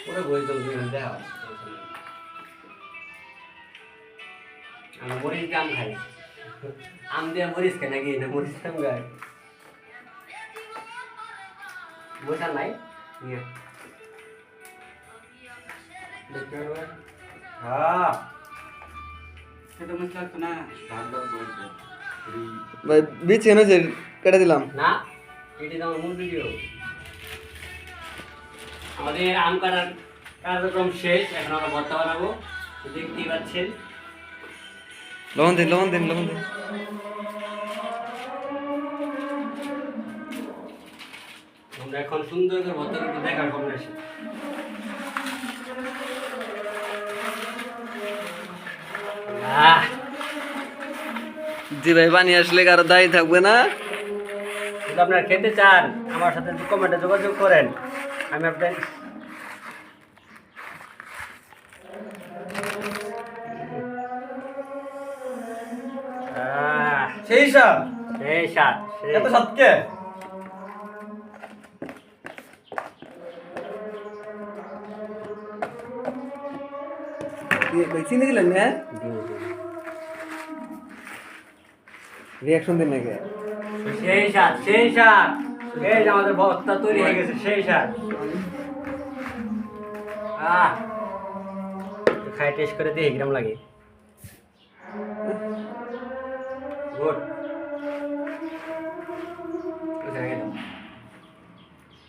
ওরে বই তো ঘণ্টা হয় আমি মরিচ দিয়ে আম খাই আম দিয়ে মরিচ খাই নাকি না মরিচ আম খাই মরিচ নাই নিয়ে হ্যাঁ সেটা মনে লাগতো না ভাই কেন কেটে দিলাম না এটি তো আমার মূল ভিডিও আমাদের আম কাটার কার্যক্রম শেষ এখন আমরা ভর্তা বানাবো। দেখতেই পাচ্ছেন। লবণ দিন লবণ দিন লবণ দিন। আমরা এখন সুন্দর করে ভর্তা দেখার খবর আসে জি ভাই বানিয়ে আসলে কারও দায়ী থাকবে না। আপনারা খেতে চান আমার সাথে কমেন্টে যোগাযোগ করেন। আমি আপনার আহ, সেই সব সেই স্বাদ সেই এত সত্যি ভাই চিনি দিলেন না রিয়াকশন দিন নাকি সেই স্বাদ সেই স্বাদ এই আমাদের বস্তা তৈরি হয়ে গেছে, সেই সার। আহ খাই টেস্ট করে দিয়ে গ্রাম লাগে। গুড।